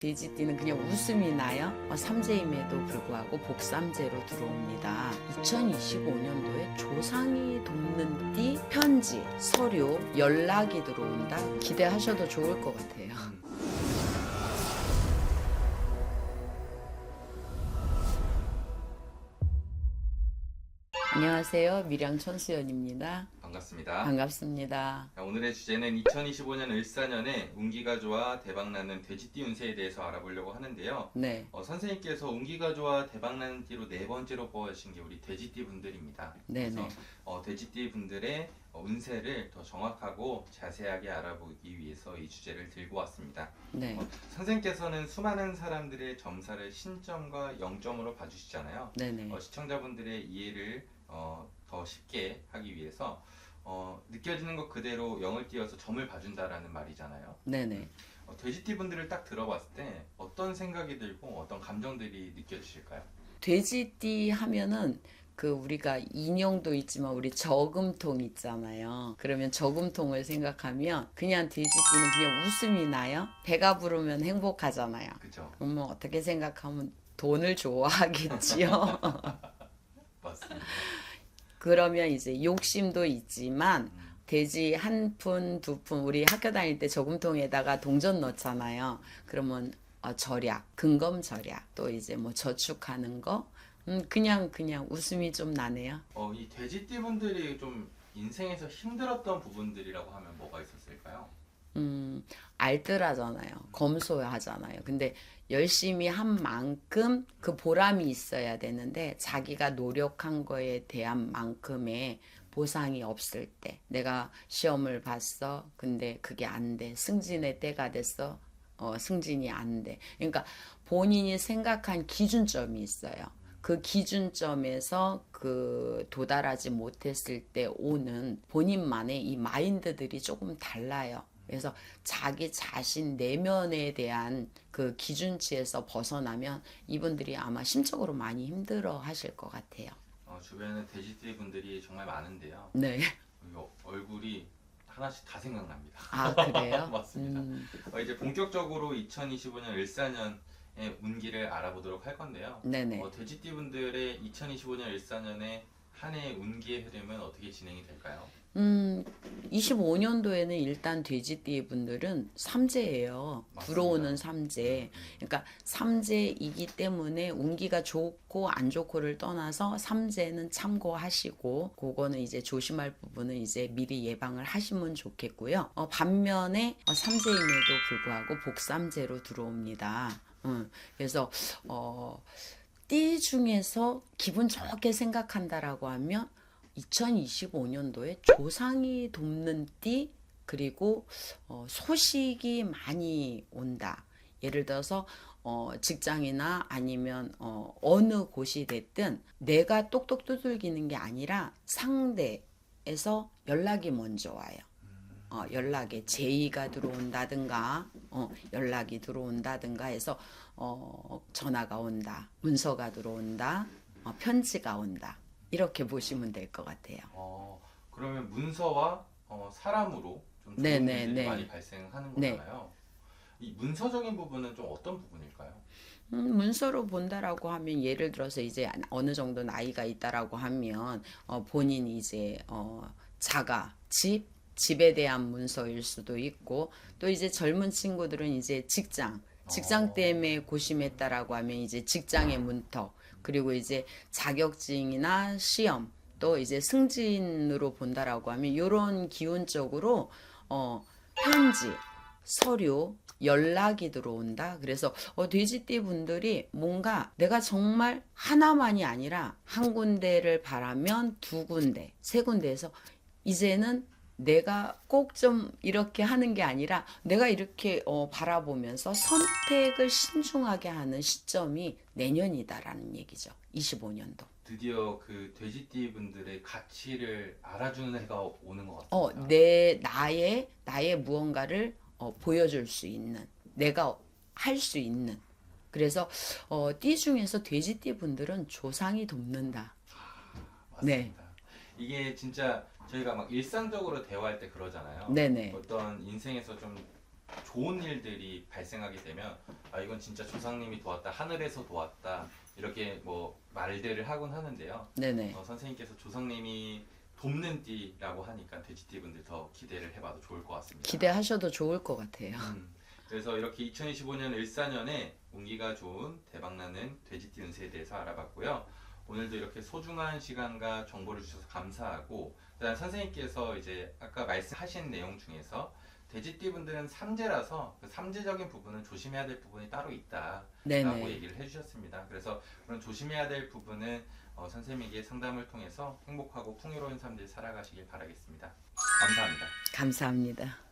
돼지띠는 그냥 웃음이 나요. 어, 삼재임에도 불구하고 복삼재로 들어옵니다. 2025년도에 조상이 돕는 띠 편지, 서류, 연락이 들어온다. 기대하셔도 좋을 것 같아요. 안녕하세요. 밀양 천수연입니다. 반갑습니다. 반갑습니다. 자, 오늘의 주제는 2025년 을사년에 운기가 좋아 대박나는 돼지띠 운세에 대해서 알아보려고 하는데요. 네, 어, 선생님께서 운기가 좋아 대박나는 띠로 네 번째로 뽑으신 게 우리 돼지띠 분들입니다. 네네. 그래서 어, 돼지띠 분들의 어, 운세를 더 정확하고 자세하게 알아보기 위해서 이 주제를 들고 왔습니다. 네, 어, 선생님께서는 수많은 사람들의 점사를 신점과 영점으로 봐주시잖아요. 네네. 어, 시청자분들의 이해를 어, 더 쉽게 하기 위해서 어, 느껴지는 것 그대로 0을 띄워서 점을 봐준다라는 말이잖아요. 네네. 어, 돼지띠 분들을 딱 들어봤을 때 어떤 생각이 들고 어떤 감정들이 느껴지실까요? 돼지띠 하면은 그 우리가 인형도 있지만 우리 저금통 있잖아요. 그러면 저금통을 생각하면 그냥 돼지띠는 그냥 웃음이 나요. 배가 부르면 행복하잖아요. 그죠? 그러면 어떻게 생각하면 돈을 좋아하겠지요. 맞습니다. 그러면 이제 욕심도 있지만 음, 돼지 한 푼, 두 푼, 우리 학교 다닐 때 저금통에다가 동전 넣잖아요. 그러면 어, 절약, 근검 절약, 또 이제 뭐 저축하는 거, 음, 그냥 그냥 웃음이 좀 나네요. 어, 이 돼지띠 분들이 좀 인생에서 힘들었던 부분들이라고 하면 뭐가 있었을까요? 음, 알뜰하잖아요. 검소하잖아요. 근데 열심히 한 만큼 그 보람이 있어야 되는데 자기가 노력한 거에 대한 만큼의 보상이 없을 때 내가 시험을 봤어. 근데 그게 안 돼. 승진의 때가 됐어. 어, 승진이 안 돼. 그러니까 본인이 생각한 기준점이 있어요. 그 기준점에서 그 도달하지 못했을 때 오는 본인만의 이 마인드들이 조금 달라요. 그래서 자기 자신 내면에 대한 그 기준치에서 벗어나면 이분들이 아마 심적으로 많이 힘들어 하실 것 같아요. 어, 주변에 돼지띠 분들이 정말 많은데요. 네. 얼굴이 하나씩 다 생각납니다. 아, 그래요? 맞습니다. 음, 어, 이제 본격적으로 2025년 을사년의 운기를 알아보도록 할 건데요. 네네. 어, 돼지띠 분들의 2025년 을사년의 한해 운기의 흐름은 어떻게 진행이 될까요? 음, 25년도에는 일단 돼지띠 분들은 삼재예요. 들어오는 삼재. 그러니까 삼재이기 때문에 운기가 좋고 안 좋고를 떠나서 삼재는 참고하시고 그거는 이제 조심할 부분은 이제 미리 예방을 하시면 좋겠고요. 어, 반면에 어, 삼재임에도 불구하고 복삼재로 들어옵니다. 음, 그래서 어, 띠 중에서 기분 좋게 생각한다라고 하면 2025년도에 조상이 돕는 띠 그리고 어, 소식이 많이 온다. 예를 들어서 어, 직장이나 아니면 어, 어느 곳이 됐든 내가 똑똑 두들기는 게 아니라 상대에서 연락이 먼저 와요. 어, 연락에 제의가 들어온다든가 어, 연락이 들어온다든가 해서 어, 전화가 온다, 문서가 들어온다, 어, 편지가 온다 이렇게 보시면 될 것 같아요. 어, 그러면 문서와 어, 사람으로 좀 좋은 네, 네, 일들이 네. 많이 발생하는 네. 거잖아요. 이 문서적인 부분은 좀 어떤 부분일까요? 음, 문서로 본다라고 하면 예를 들어서 이제 어느 정도 나이가 있다라고 하면 어, 본인이 이제 어, 자가 집 집에 대한 문서일 수도 있고 또 이제 젊은 친구들은 이제 직장 직장 어. 때문에 고심했다라고 하면 이제 직장의 문턱 그리고 이제 자격증이나 시험 또 이제 승진으로 본다라고 하면 이런 기운적으로 어, 편지 서류, 연락이 들어온다. 그래서 어, 돼지띠 분들이 뭔가 내가 정말 하나만이 아니라 한 군데를 바라면 두 군데, 세 군데에서 이제는 내가 꼭 좀 이렇게 하는 게 아니라 내가 이렇게 어, 바라보면서 선택을 신중하게 하는 시점이 내년이다라는 얘기죠. 25년도. 드디어 그 돼지띠 분들의 가치를 알아주는 해가 오는 것 같습니다. 어, 내 나의 나의 무언가를 어, 보여줄 수 있는 내가 할 수 있는 그래서 어, 띠 중에서 돼지띠 분들은 조상이 돕는다. 네. 맞습니다. 이게 진짜 저희가 막 일상적으로 대화할 때 그러잖아요. 네네. 어떤 인생에서 좀 좋은 일들이 발생하게 되면 아 이건 진짜 조상님이 도왔다 하늘에서 도왔다 이렇게 뭐 말들을 하곤 하는데요. 네네. 어, 선생님께서 조상님이 돕는 띠라고 하니까 돼지띠 분들 더 기대를 해봐도 좋을 것 같습니다. 기대하셔도 좋을 것 같아요. 음, 그래서 이렇게 2025년 을사년에 운기가 좋은 대박나는 돼지띠 운세에 대해서 알아봤고요. 오늘도 이렇게 소중한 시간과 정보를 주셔서 감사하고 그다음 선생님께서 이제 아까 말씀하신 내용 중에서 돼지띠 분들은 삼재라서 그 삼재적인 부분은 조심해야 될 부분이 따로 있다라고 네네. 얘기를 해주셨습니다. 그래서 그런 조심해야 될 부분은 어, 선생님에게 상담을 통해서 행복하고 풍요로운 삶들 살아가시길 바라겠습니다. 감사합니다. 감사합니다.